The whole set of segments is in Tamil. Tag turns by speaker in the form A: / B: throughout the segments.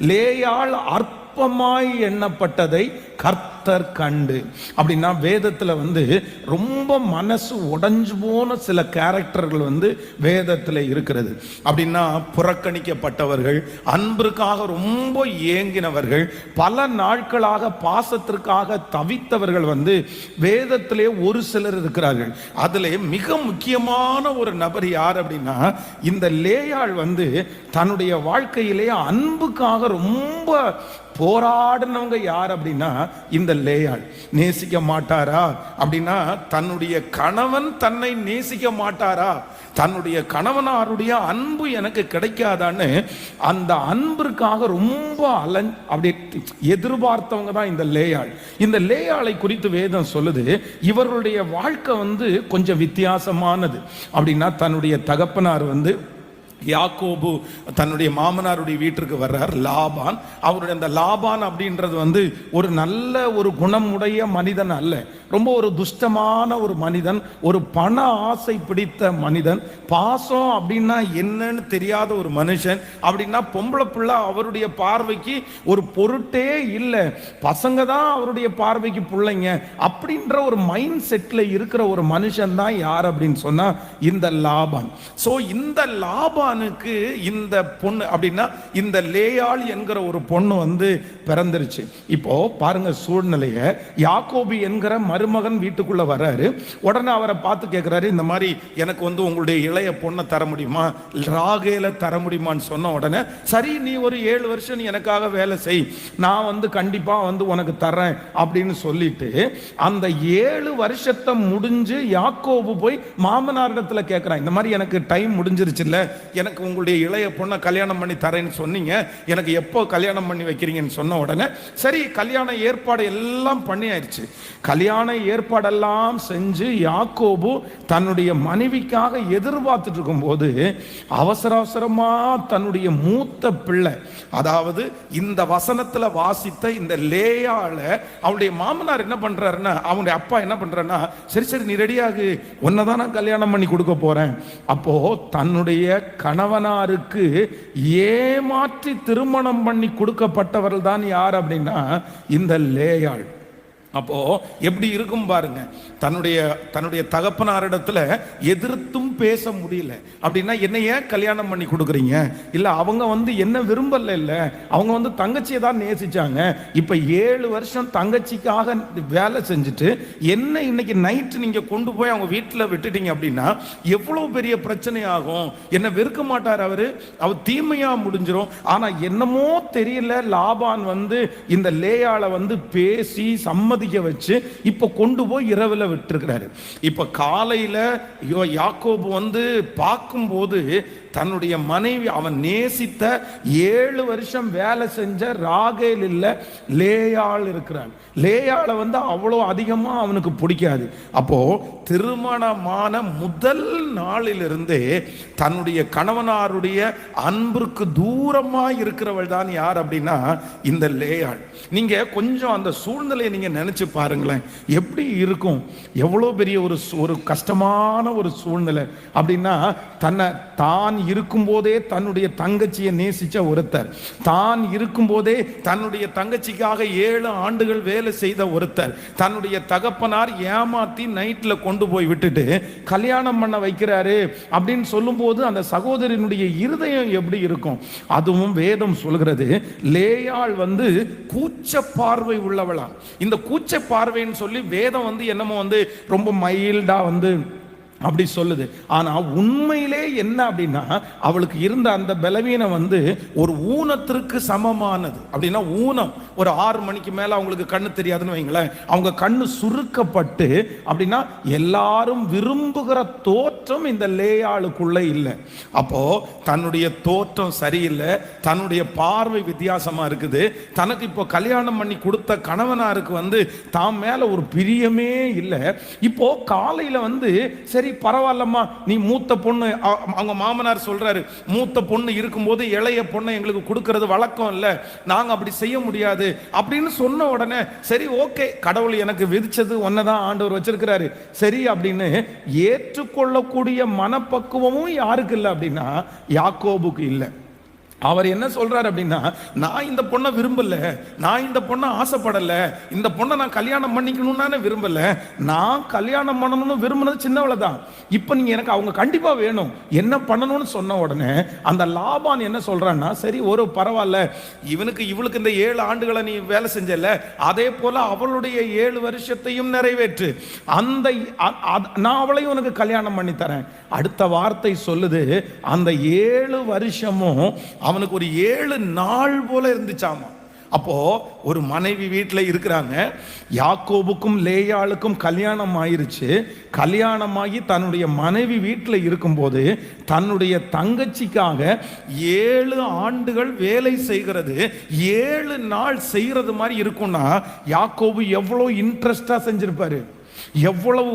A: லேயாள் அற்பமாய் எண்ணப்பட்டதை கர்த்தர் கண்டு. அப்படின்னா வேதத்தில் வந்து ரொம்ப மனசு உடஞ்சு போன சில கேரக்டர்கள் வந்து வேதத்தில் இருக்கிறது. அப்படின்னா புறக்கணிக்கப்பட்டவர்கள் அன்பிற்காக ரொம்ப ஏங்கினவர்கள் பல நாட்களாக பாசத்திற்காக தவித்தவர்கள் வந்து வேதத்திலே ஒரு சிலர் இருக்கிறார்கள். அதிலே மிக முக்கியமான ஒரு நபர் யார் அப்படின்னா இந்த லேயாள் வந்து தன்னுடைய வாழ்க்கையிலே அன்புக்காக ரொம்ப போராடினவங்க யார் அப்படின்னா இந்த லேயாள். நேசிக்க மாட்டாரா? அப்படின்னா தன்னுடைய கணவன் தன்னை நேசிக்க மாட்டாரா? தன்னுடைய கணவனாருடைய அன்பு எனக்கு கிடைக்காதான்னு அந்த அன்பிற்காக ரொம்ப அலஞ் அப்படி எதிர்பார்த்தவங்க தான் இந்த லேயாள். இந்த லேயாளை குறித்து வேதம் சொல்லுது இவர்களுடைய வாழ்க்கை வந்து கொஞ்சம் வித்தியாசமானது. அப்படின்னா தன்னுடைய தகப்பனார் வந்து யாக்கோபு தன்னுடைய மாமனாருடைய வீட்டிற்கு வர்றார் லாபான். அவருடைய அந்த லாபான் அப்படின்றது வந்து ஒரு நல்ல ஒரு குணமுடைய மனிதன் அல்ல. ரொம்ப ஒரு துஷ்டமான ஒரு மனிதன் ஒரு பண ஆசை பிடித்த மனிதன். பாசம் அப்படின்னா என்னன்னு தெரியாத ஒரு மனுஷன். அப்படின்னா பொம்பளை பிள்ளை அவருடைய பார்வைக்கு ஒரு பொருட்டே இல்லை. பசங்க தான் அவருடைய பார்வைக்கு பிள்ளைங்க. அப்படின்ற ஒரு மைண்ட் செட்டில் இருக்கிற ஒரு மனுஷன் தான் யார் அப்படின்னு சொன்னால் இந்த லாபான். ஸோ இந்த லாபானுக்கு இந்த பொண்ணு அப்படின்னா இந்த லேயாள் என்கிற ஒரு பொண்ணு வந்து பிறந்துருச்சு. இப்போ பாருங்க சூழ்நிலைய. யாக்கோபி என்கிற மருமகன் வீட்டுக்குள்ள வர்றாரு. உடனே அவரை பார்த்து கேட்கிறாரு இந்த மாதிரி எனக்கு வந்து உங்களுடைய இளைய பொண்ணை தர முடியுமா? ராகேல தர முடியுமான்னு சொன்ன உடனே சரி நீ ஒரு ஏழு வருஷம் நீ எனக்காக வேலை செய். நான் வந்து கண்டிப்பா வந்து உனக்கு தரேன் அப்படின்னு சொல்லிட்டு அந்த ஏழு வருஷத்தை முடிஞ்சு யாக்கோபு போய் மாமனாரிடத்துல கேட்கிறான் இந்த மாதிரி எனக்கு டைம் முடிஞ்சிருச்சுல்ல எனக்கு உங்களுடைய இளைய பொண்ணை கல்யாணம் பண்ணி தரேன்னு சொன்னீங்க. எனக்கு எப்போ கல்யாணம் பண்ணி வைக்கிறீங்கன்னு சொன்ன உடனே சரி கல்யாண ஏற்பாடு எல்லாம் பண்ணி ஆயிடுச்சு கல்யாண ஏற்பாடெல்லாம் செஞ்சு யாக்கோபு தன்னுடைய மனைவிக்காக எதிர்பார்த்துட்டு இருக்கும்போது அவசர அவசரமாக தன்னுடைய மூத்த பிள்ளை அதாவது இந்த வசனத்தில் வாசித்த இந்த லேயால அவளுடைய மாமனார் என்ன பண்ணுறாருன்னா அவனுடைய அப்பா என்ன பண்றாருன்னா சரி சரி நீ ரெடியாகு உன்னதான் நான் கல்யாணம் பண்ணி கொடுக்க போகிறேன் அப்போது தன்னுடைய கணவனாருக்கு ஏமாற்றி திருமணம் பண்ணி கொடுக்கப்பட்டவர்கள் தான் யார் அப்படின்னா இந்த லேயாள். அப்போ எப்படி இருக்கும் பாருங்க. தன்னுடைய தன்னுடைய தகப்பனாரிடத்துல எதிர்த்தும் பேச முடியல. அப்படின்னா என்ன ஏன் கல்யாணம் பண்ணி கொடுக்குறீங்க? இல்ல அவங்க வந்து என்ன விரும்பல இல்ல? அவங்க வந்து தங்கச்சியை தான் நேசிச்சாங்க. இப்ப ஏழு வருஷம் தங்கச்சிக்காக வேலை செஞ்சுட்டு என்ன இன்னைக்கு நைட்டு நீங்க கொண்டு போய் அவங்க வீட்டில் விட்டுட்டீங்க அப்படின்னா எவ்வளவு பெரிய பிரச்சனை ஆகும் என்ன வெறுக்க மாட்டார் அவரு? அவர் தீமையா முடிஞ்சிரும். ஆனா என்னமோ தெரியல லாபான் வந்து இந்த லேயால வந்து பேசி சம்மதி சம்மதிக்க வச்சு இப்போ கொண்டு போய் இரவுல விட்டுருக்கிறாரு. இப்ப காலையில யோ யாக்கோபு வந்து பார்க்கும்போது தன்னுடைய மனைவி அவன் நேசித்த ஏழு வருஷம் வேலை செஞ்ச ராகேல் இல்லை லேயாள் இருக்கிறான். லேயாளை வந்து அவ்வளோ அதிகமா அவனுக்கு பிடிக்காது. அப்போ திருமணமான முதல் நாளிலிருந்தே தன்னுடைய கணவனாருடைய அன்பிற்கு தூரமா இருக்கிறவள் தான் யார் அப்படின்னா இந்த லேயாள். நீங்க கொஞ்சம் அந்த சூழ்நிலையை நீங்க நினைச்சு பாருங்களேன். எப்படி இருக்கும்? எவ்வளோ பெரிய ஒரு ஒரு கஷ்டமான ஒரு சூழ்நிலை. அப்படின்னா தன்னை தான் இருக்கும்போதே தன்னுடைய தங்கச்சியை நேசிச்ச ஒருத்தர். தான் இருக்கும்போதே தன்னுடைய தங்கச்சிக்காக ஏழு ஆண்டுகள் வேலை செய்த ஒருத்தர். தன்னுடைய தகப்பனார் ஏமாத்தி நைட்ல கொண்டு போய் விட்டுட்டு கல்யாணம் பண்ண வைக்கிறாரு அப்படின்னு சொல்லும்போது அந்த சகோதரனுடைய இருதயம் எப்படி இருக்கும்? அதுவும் வேதம் சொல்கிறது லேயாள் வந்து கூச்ச பார்வை உள்ளவளா? இந்த கூச்ச பார்வைன்னு சொல்லி வேதம் வந்து என்னமோ வந்து ரொம்ப மைல்டா வந்து அப்படி சொல்லுது. ஆனா உண்மையிலே என்ன அப்படின்னா அவளுக்கு இருந்த அந்த பலவீனம் வந்து ஒரு ஊனத்திற்கு சமமானது. அப்படின்னா ஊனம். ஒரு ஆறு மணிக்கு மேல அவங்களுக்கு கண்ணு தெரியாதுன்னு வைங்களேன். அவங்க கண்ணு சுருக்கப்பட்டு அப்படின்னா எல்லாரும் விரும்புகிற தோற்றம் இந்த லேயாளுக்குள்ள இல்லை. அப்போ தன்னுடைய தோற்றம் சரியில்லை. தன்னுடைய பார்வை வித்தியாசமா இருக்குது. தனக்கு இப்போ கல்யாணம் பண்ணி கொடுத்த கணவனாருக்கு வந்து தாம் மேல ஒரு பிரியமே இல்லை. இப்போ காலையில வந்து சரி பரவாயில்லம்மா. நீ மூத்த பொண்ணு அவங்க மாமனார் சொல்றாரு மூத்த பொண்ணு இருக்கும்போது இளைய பொண்ணை எங்களுக்கு கொடுக்கறது வழக்கம் இல்லை. நாங்கள் அப்படி செய்ய முடியாது. அப்படின்னு சொன்ன உடனே சரி ஓகே கடவுள் எனக்கு விதிச்சது ஒன்னதான் ஆண்டவர் வச்சிருக்கிறாரு. சரி அப்படின்னு ஏற்றுக்கொள்ளக்கூடிய மனப்பக்குவமும் யாருக்கு இல்லை அப்படின்னா யாக்கோபுக்கு இல்லை. அவர் என்ன சொல்றாரு அப்படின்னா நான் இந்த பொண்ணை விரும்பல நான் இந்த பொண்ணை ஆசைப்படல இந்த பொண்ணை நான் கல்யாணம் பண்ணிக்கணும்னு விரும்பல நான் கல்யாணம் பண்ணணும்னு விரும்பினது சின்னவளை தான் இப்போ நீங்க எனக்கு அவங்க கண்டிப்பா வேணும். என்ன பண்ணணும்னு சொன்ன உடனே அந்த லாபான் என்ன சொல்றான்னா சரி ஒரு பரவாயில்ல இவனுக்கு இவளுக்கு இந்த ஏழு ஆண்டுகளை நீ வேலை செஞ்சல அதே போல அவளுடைய ஏழு வருஷத்தையும் நிறைவேற்று. அந்த நான் அவளையும் உனக்கு கல்யாணம் பண்ணி தரேன். அடுத்த வார்த்தை சொல்லுது அந்த ஏழு வருஷமும் அவனுக்கு ஒரு ஏழு நாள் போல இருந்துச்சாமா. அப்போ ஒரு மனைவி வீட்டில் இருக்கிறாங்க. யாக்கோபுக்கும் லேயாளுக்கும் கல்யாணம் ஆயிருச்சு. கல்யாணமாகி தன்னுடைய மனைவி வீட்டில் இருக்கும்போது தன்னுடைய தங்கச்சிக்காக ஏழு ஆண்டுகள் வேலை செய்கிறது. ஏழு நாள் செய்கிறது மாதிரி இருக்கும்னா யாக்கோபு எவ்வளோ இன்ட்ரெஸ்டாக செஞ்சிருப்பாரு? எவ்வளவு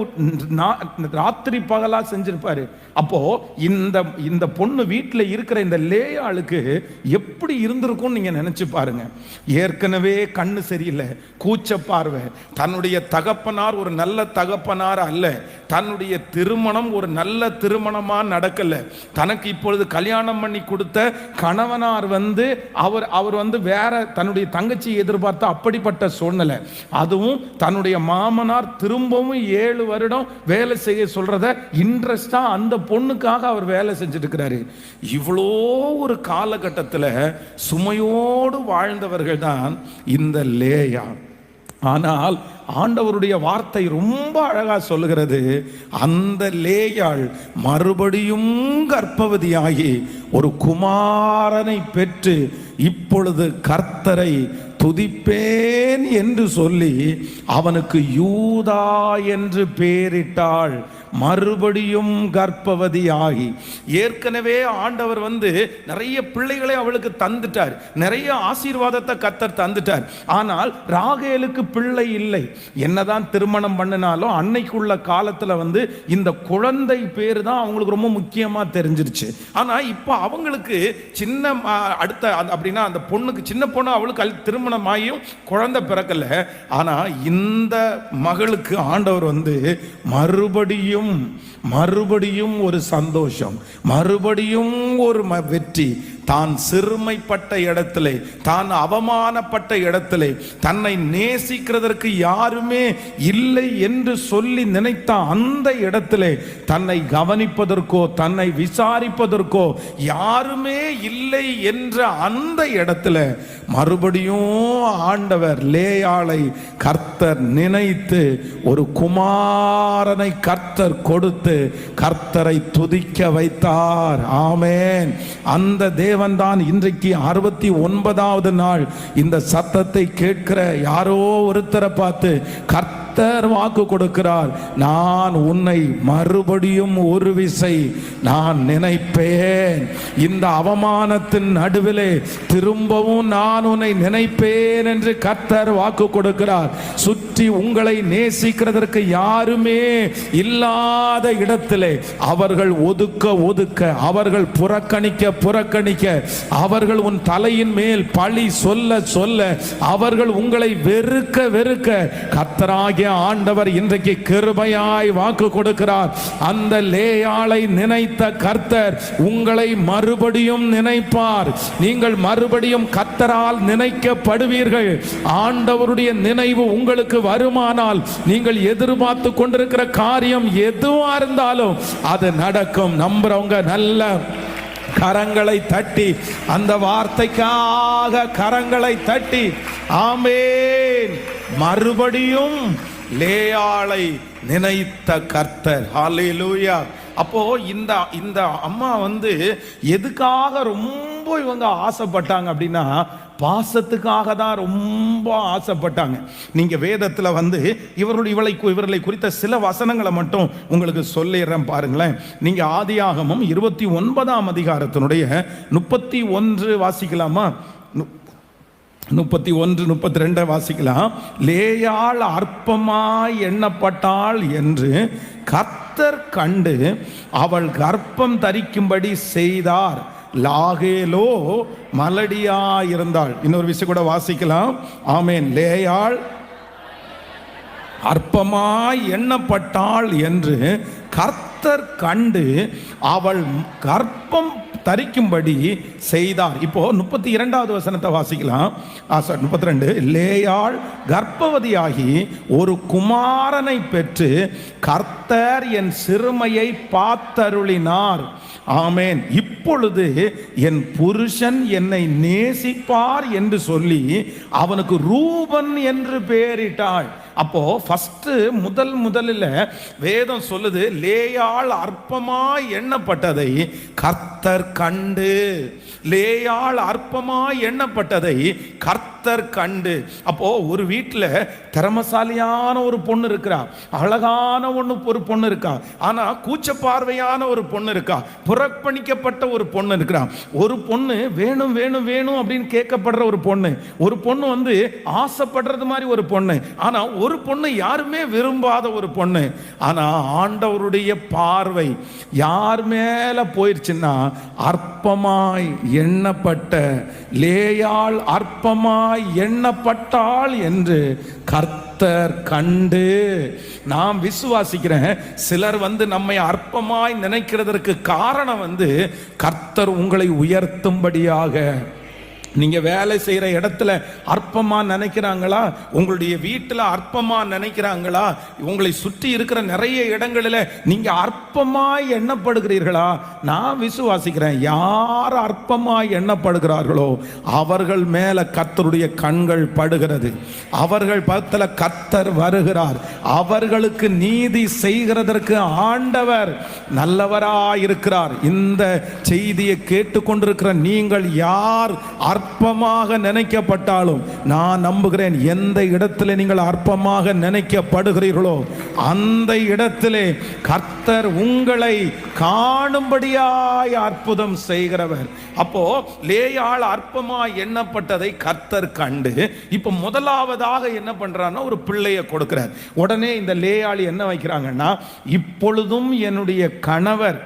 A: ராத்திரி பகலா செஞ்சிருப்பாரு. அப்போ இந்த இந்த பொண்ணு வீட்டில் இருக்கிற இந்த லேயாளுக்கு எப்படி இருந்திருக்கும்னு நீங்க நினைச்சு பாருங்க. ஏற்கனவே கண்ணு சரியில்லை கூச்ச பார்வை. தன்னுடைய தகப்பனார் ஒரு நல்ல தகப்பனார் அல்ல. தன்னுடைய திருமணம் ஒரு நல்ல திருமணமா நடக்கல. தனக்கு இப்பொழுது கல்யாணம் பண்ணி கொடுத்த கணவனார் வந்து அவர் அவர் வந்து வேற தன்னுடைய தங்கச்சியை எதிர்பார்த்த அப்படிப்பட்ட சூழ்நிலை. அதுவும் தன்னுடைய மாமனார் திரும்பவும் ஏழு வருடம் வேலை செய்ய சொல்றத இன்ட்ரெஸ்டா அந்த பொண்ணுக்காக அவர் வேலை செஞ்சுட்டு இருக்கிறாரு இவ்வளோ ஒரு காலகட்டத்தில் சுமையோடு வாழ்ந்தவர்கள் தான் இந்த லேயா. ஆனால் ஆண்டவருடைய வார்த்தை ரொம்ப அழகா சொல்லுகிறது அந்த லேயாள் மறுபடியும் கர்ப்பவதியாகி ஒரு குமாரனை பெற்று இப்பொழுது கர்த்தரை துதிப்பேன் என்று சொல்லி அவனுக்கு யூதா என்று பெயரிட்டாள் மறுபடியும் கர்ப்பவதி ஆகி ஏற்கனவே ஆண்டவர் வந்து நிறைய பிள்ளைகளை அவளுக்கு தந்துட்டார். நிறைய ஆசீர்வாதத்தை கத்தர் தந்துட்டார். ஆனால் ராகேலுக்கு பிள்ளை இல்லை. என்னதான் திருமணம் பண்ணினாலும் அன்னைக்குள்ள காலத்துல வந்து இந்த குழந்தை பேர் தான் அவங்களுக்கு ரொம்ப முக்கியமா தெரிஞ்சிருச்சு. ஆனா இப்போ அவங்களுக்கு சின்ன அடுத்த அப்படின்னா அந்த பொண்ணுக்கு சின்ன பொண்ணு அவளுக்கு திருமணம் ஆகியும் குழந்தை பிறக்கல. ஆனா இந்த மகளுக்கு ஆண்டவர் வந்து மறுபடியும் மறுபடியும் ஒரு சந்தோஷம் மறுபடியும் ஒரு வெற்றி. தான் சிறுமைப்பட்ட இடத்திலே தான் அவமானப்பட்ட இடத்திலே தன்னை நேசிக்கிறதற்கு யாருமே இல்லை என்று சொல்லி நினைத்த அந்த இடத்திலே தன்னை கவனிப்பதற்கோ தன்னை விசாரிப்பதற்கோ யாருமே இல்லை என்ற அந்த இடத்துல மறுபடியும் ஆண்டவர் லேயாளை கர்த்தர் நினைத்து ஒரு குமாரனை கர்த்தர் கொடுத்து கர்த்தரை துதிக்க வைத்தார். ஆமேன். அந்த தேவ தேவன் தான் இன்றைக்கு அறுபத்தி ஒன்பதாவது நாள். இந்த சத்தத்தை கேட்கிற யாரோ ஒருத்தரை பார்த்து கர்த்த கர்த்தர் வாக்கு கொடுக்கிறார். நான் உன்னை மறுபடியும் ஒரு விசை நான் நினைப்பேன். இந்த அவமானத்தின் நடுவிலே திரும்பவும் நான் உன்னை நினைப்பேன் என்று கர்த்தர் வாக்கு கொடுக்கிறார். சுற்றி உங்களை நேசிக்கிறதற்கு யாருமே இல்லாத இடத்திலே அவர்கள் ஒதுக்க ஒதுக்க அவர்கள் புறக்கணிக்க புறக்கணிக்க அவர்கள் உன் தலையின் மேல் பழி சொல்ல சொல்ல அவர்கள் உங்களை வெறுக்க வெறுக்க கத்தராகிய ஆண்டவர் இன்றைக்கு கிருபையாய் வாக்கு கொடுக்கிறார். அந்த லேயாளை நினைத்த கர்த்தர் உங்களை மறுபடியும் நினைப்பார். நீங்கள் மறுபடியும் கர்த்தரால் நினைக்கப்படுவீர்கள். ஆண்டவருடைய நினைவு உங்களுக்கு வருமானால் நீங்கள் எதிர்பார்த்து கொண்டிருக்கிற காரியம் எதுவா இருந்தாலும் அது நடக்கும். நம்புறவங்க நல்ல கரங்களை தட்டி அந்த வார்த்தைக்காக கரங்களை தட்டி ஆமேன். மறுபடியும் லேயாளை நினைத்த கர்த்தர். ஹாலேலூயா அப்போ இந்த இந்த அம்மா வந்து எதுக்காக ரொம்ப இவங்க ஆசைப்பட்டாங்க அப்படின்னா பாசத்துக்காக தான் ரொம்ப ஆசைப்பட்டாங்க. நீங்க வேதத்துல வந்து இவருடைய இவளை கு- இவர்களை குறித்த சில வசனங்களை மட்டும் உங்களுக்கு சொல்லிடுறேன் பாருங்களேன். நீங்க ஆதியாகமும் இருபத்தி ஒன்பதாம் அதிகாரத்தினுடைய முப்பத்தி ஒன்று வாசிக்கலாமா? முப்பத்தி ஒன்று முப்பத்தி ரெண்டை வாசிக்கலாம். லேயாள் அற்பமாய் எண்ணப்பட்டாள் என்று கர்த்தர் கண்டு அவள் கர்ப்பம் தரிக்கும்படி செய்தார். லாகேலோ மலடியாயிருந்தாள். இன்னொரு விஷயம் கூட வாசிக்கலாம். ஆமேன். லேயாள் அற்பமாய் எண்ணப்பட்டாள் என்று கர்த்தர் கண்டு அவள் கர்ப்பம் தரிக்கும்படி செய்தார். இப்போ முப்பத்தி இரண்டாவது வசனத்தை வாசிக்கலாம். முப்பத்தி ரெண்டு. லேயாள் கர்ப்பவதியாகி ஒரு குமாரனை பெற்று கர்த்தர் என் சிறுமையை பார்த்தருளினார். ஆமேன். இப்பொழுது என் புருஷன் என்னை நேசிப்பார் என்று சொல்லி அவனுக்கு ரூபன் என்று பெயரிட்டாள். அப்போது ஃபஸ்ட்டு முதல் முதலில் வேதம் சொல்லுது லேயால் அற்பமாய் எண்ணப்பட்டதை கர்த்தர் கண்டு. லேயால் அற்பமாய் எண்ணப்பட்டதை கர்த்தர் கண்டு. அப்போ ஒரு வீட்டில் திறமசாலியான ஒரு பொண்ணு இருக்கா. அழகான ஒன்று ஒரு பொண்ணு இருக்கா. ஆனால் கூச்ச பார்வையான ஒரு பொண்ணு இருக்கா. புறக்கணிக்கப்பட்ட ஒரு பொண்ணு இருக்கிறா ஒரு பொண்ணு வேணும் வேணும் வேணும் அப்படின்னு கேட்கப்படுற ஒரு பொண்ணு. ஒரு பொண்ணு வந்து ஆசைப்படுறது மாதிரி ஒரு பொண்ணு. ஆனால் ஒரு பொண்ணு யாருமே விரும்பாத ஒரு பொண்ணு. ஆனால் ஆண்டவருடைய பார்வை யார் மேலே போயிடுச்சுன்னா அற்பமாய் எண்ணப்பட்ட லேயாள் அற்பமாய் எண்ணப்பட்டாள் என்று கர்த்தர் கண்டு. நாம் விசுவாசிக்கிறேன். சிலர் வந்து நம்மை அற்பமாய் நினைக்கிறதற்கு காரணம் வந்து கர்த்தர் உங்களை உயர்த்தும்படியாக. நீங்க வேலை செய்யற இடத்துல அற்பமா நினைக்கிறாங்களா? உங்களுடைய வீட்டில் அற்பமா நினைக்கிறாங்களா? உங்களை சுற்றி இருக்கிற நிறைய இடங்களில் நீங்க அற்பமா எண்ணப்படுகிறீர்களா? நான் விசுவாசிக்கிறேன் யார் அற்பமா எண்ணப்படுகிறார்களோ அவர்கள் மேல கத்தருடைய கண்கள் படுகிறது. அவர்கள் பக்கத்தில் கத்தர் வருகிறார். அவர்களுக்கு நீதி செய்கிறதற்கு ஆண்டவர் நல்லவராயிருக்கிறார். இந்த செய்தியை கேட்டுக்கொண்டிருக்கிற நீங்கள் யார் அற்பமாக நினைக்கப்பட்டாலும் நான் நம்புகிறேன் எந்த இடத்துல நீங்கள் அற்பமாக நினைக்கப்படுகிறீர்களோ அந்த இடத்திலே கர்த்தர் உங்களை காணும்படியாய் அற்புதம் செய்கிறவர். அப்போ லேயாள் அற்பமாய் எண்ணப்பட்டதை கர்த்தர் கண்டு இப்ப முதலாவதாக என்ன பண்றான்னா ஒரு பிள்ளையை கொடுக்கிறார். உடனே இந்த லேயாள் என்ன வைக்கிறாங்கன்னா இப்பொழுதும் என்னுடைய கணவர்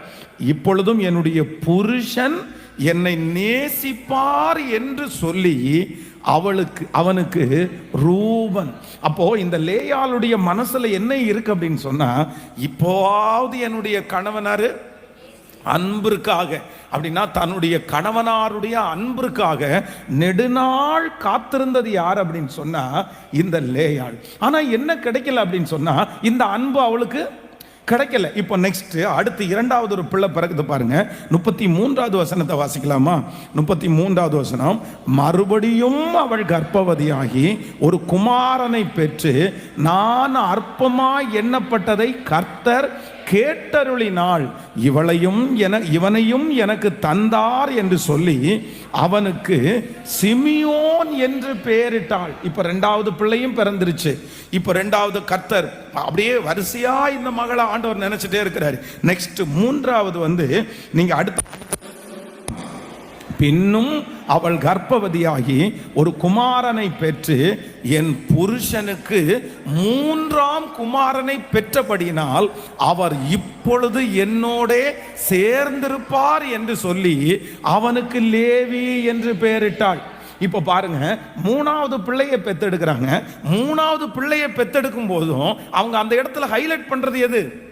A: இப்பொழுதும் என்னுடைய புருஷன் என்னை நேசிப்பார் என்று சொல்லி அவளுக்கு அவனுக்கு ரூபன். அப்போ இந்த லேயாளுடைய மனசுல என்ன இருக்கு அப்படின்னு சொன்னா இப்போவாவது என்னுடைய கணவனாரு அன்பிற்காக அப்படின்னா தன்னுடைய கணவனாருடைய அன்பிற்காக நெடுநாள் காத்திருந்தது யார் அப்படின்னு சொன்னா இந்த லேயாள். ஆனா என்ன கிடைக்கல அப்படின்னு சொன்னா இந்த அன்பு அவளுக்கு கிடைக்கல. இப்போ நெக்ஸ்ட் அடுத்து இரண்டாவது ஒரு பிள்ளை பிறகுது பாருங்க. முப்பத்தி மூன்றாவது வசனத்தை வாசிக்கலாமா? முப்பத்தி மூன்றாவது வசனம் மறுபடியும் அவள் கர்ப்பவதியாகி ஒரு குமாரனை பெற்று நான் அற்பமாய் எண்ணப்பட்டதை கர்த்தர் கேட்டருளினாள். இவளையும் என இவனையும் எனக்கு தந்தார் என்று சொல்லி அவனுக்கு சிமியோன் என்று பெயரிட்டாள் இப்ப ரெண்டாவது பிள்ளையும் பிறந்துருச்சு. இப்ப ரெண்டாவது கர்த்தர். அப்படியே வரிசையா இந்த மகளை ஆண்டவர் நினைச்சிட்டே இருக்கிறாரு. நெக்ஸ்ட் மூன்றாவது வந்து நீங்க அடுத்த பின்னும் அவள் கர்ப்பவதியாகி ஒரு குமாரனை பெற்று என் புருஷனுக்கு மூன்றாம் குமாரனை பெற்றபடியினால் அவர் இப்பொழுது என்னோடே சேர்ந்திருப்பார் என்று சொல்லி அவனுக்கு லேவி என்று பெயரிட்டாள். இப்போ பாருங்க மூணாவது பிள்ளையை பெத்தெடுக்கிறாங்க. மூணாவது பிள்ளையை பெத்தெடுக்கும் போதும் அவங்க அந்த இடத்துல ஹைலைட் பண்றது எது?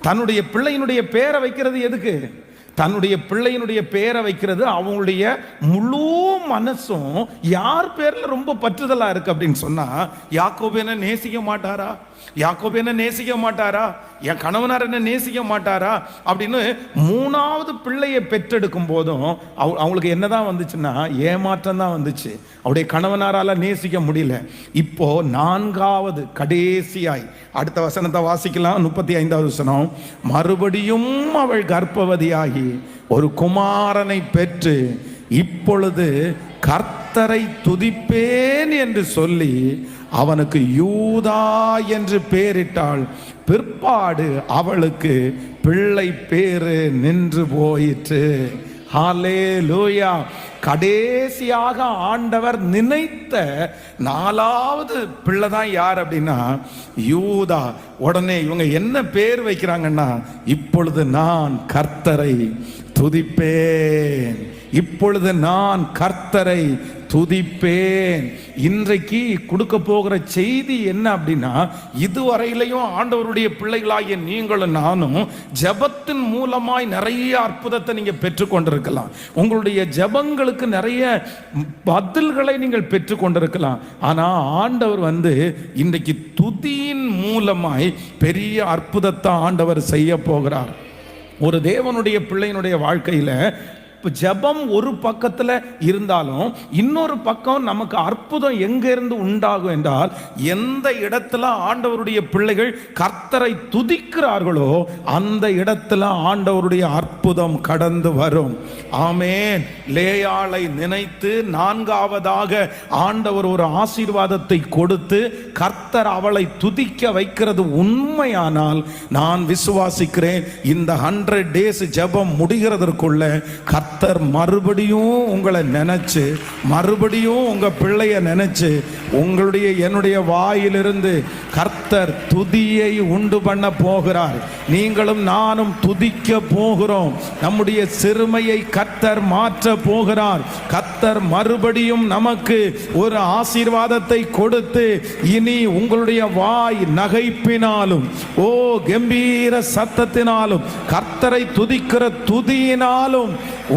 A: தன்னுடைய பிள்ளையினுடைய பேரை வைக்கிறது எதுக்கு? தன்னுடைய பிள்ளையினுடைய பேரை வைக்கிறது அவங்களுடைய முழு மனசும் யார் பேர்ல ரொம்ப பற்றுதலா இருக்கு அப்படின்னு சொன்னா யாக்கோபு என்ன நேசிக்க மாட்டாரா? யாக்கோபு என்ன நேசிக்க மாட்டாரா? என் கணவனார் என்ன நேசிக்க மாட்டாரா? அப்படின்னு மூணாவது பிள்ளையை பெற்றெடுக்கும் போதும் அவ- அவங்களுக்கு என்னதான் வந்துச்சுன்னா ஏமாற்றம் தான் வந்துச்சு. அவருடைய கணவனாரால நேசிக்க முடியல. இப்போ நான்காவது கடைசியாய் அடுத்த வசனத்தை வாசிக்கலாம் முப்பத்தி ஐந்தாவது வசனம். மறுபடியும் அவள் கர்ப்பவதியாகி ஒரு குமாரனை பெற்று இப்பொழுது கர்த்தரை துதிப்பேன் என்று சொல்லி அவனுக்கு யூதா என்று பேரிட்டாள். பிற்பாடு அவளுக்கு பிள்ளை பேரு நின்று போயிற்று. ஹாலே லூயா கடைசியாக ஆண்டவர் நினைத்த நாலாவது பிள்ளை தான் யார் அப்படின்னா யூதா. உடனே இவங்க என்ன பேர் வைக்கிறாங்கன்னா இப்பொழுது நான் கர்த்தரை துதிப்பேன். இப்பொழுது நான் கர்த்தரை துதிப்பேன். இன்றைக்கு கொடுக்க போகிற செய்தி என்ன அப்படின்னா இதுவரையிலையும் ஆண்டவருடைய பிள்ளைகளாகிய நீங்களும் நானும் ஜெபத்தின் மூலமாய் நிறைய அற்புதத்தை நீங்க பெற்றுக்கொண்டிருக்கலாம். உங்களுடைய ஜெபங்களுக்கு நிறைய பதில்களை நீங்கள் பெற்றுக்கொண்டிருக்கலாம். ஆனா ஆண்டவர் வந்து இன்றைக்கு துதியின் மூலமாய் பெரிய அற்புதத்தை ஆண்டவர் செய்ய போகிறார். ஒரு தேவனுடைய பிள்ளையினுடைய வாழ்க்கையில இப்போ ஜெபம் ஒரு பக்கத்தில் இருந்தாலும் இன்னொரு பக்கம் நமக்கு அற்புதம் எங்கேருந்து உண்டாகும் என்றால் எந்த இடத்துல ஆண்டவருடைய பிள்ளைகள் கர்த்தரை துதிக்கிறார்களோ அந்த இடத்துல ஆண்டவருடைய அற்புதம் கடந்து வரும். ஆமேன். லேயாளை நினைத்து நான்காவதாக ஆண்டவர் ஒரு ஆசீர்வாதத்தை கொடுத்து கர்த்தர் அவளை துதிக்க வைக்கிறது உண்மையானால் நான் விசுவாசிக்கிறேன் இந்த ஹண்ட்ரட் டேஸ் ஜெபம் முடிகிறதற்குள்ள கர்த்தர் மறுபடியும் உங்களை நினைச்சு மறுபடியும் உங்க பிள்ளைய நினைச்சு உங்களுடைய என்னுடைய வாயிலிருந்து கர்த்தர் துதியை உண்டு பண்ண போகிறார். நீங்களும் நானும் துதிக்க போகிறோம். நம்முடைய சிறுமையை கர்த்தர் மாற்ற போகிறார். கர்த்தர் மறுபடியும் நமக்கு ஒரு ஆசீர்வாதத்தை கொடுத்து இனி உங்களுடைய வாய் நகைப்பினாலும் ஓ கம்பீர சத்தத்தினாலும் கர்த்தரை துதிக்கிற துதியினாலும்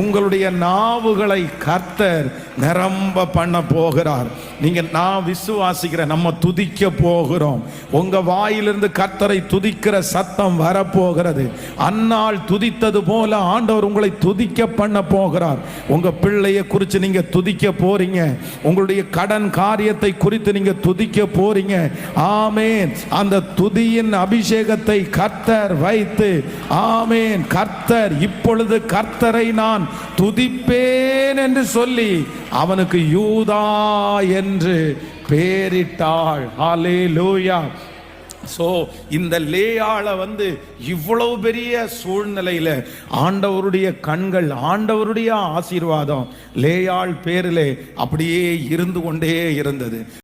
A: உங்களுடைய நாவுகளை கர்த்தர் நிரம்ப பண்ண போகிறார். நீங்க நான் விசுவாசிக்கிறேன் நம்ம துதிக்க போகிறோம். உங்க வாயிலிருந்து கர்த்தரை துதிக்கிற சத்தம் வரப்போகிறது. அந்நாள் துதித்தது போல ஆண்டவர் உங்களை துதிக்க பண்ண போகிறார். உங்க பிள்ளைய குறித்து நீங்க துதிக்க போறீங்க. உங்களுடைய கடன் காரியத்தை குறித்து நீங்க துதிக்க போறீங்க. ஆமேன். அந்த துதியின் அபிஷேகத்தை கர்த்தர் வைத்து ஆமேன். கர்த்தர் இப்பொழுது கர்த்தரை நான் துதிப்பேன் என்று சொல்லி அவனுக்கு யூதா என்று பேரிட்டாள். ஹாலே லூயா ஸோ இந்த லேயாள வந்து இவ்வளவு பெரிய சூழ்நிலையில ஆண்டவருடைய கண்கள் ஆண்டவருடைய ஆசீர்வாதம் லேயாள் பேரிலே அப்படியே இருந்து கொண்டே இருந்தது.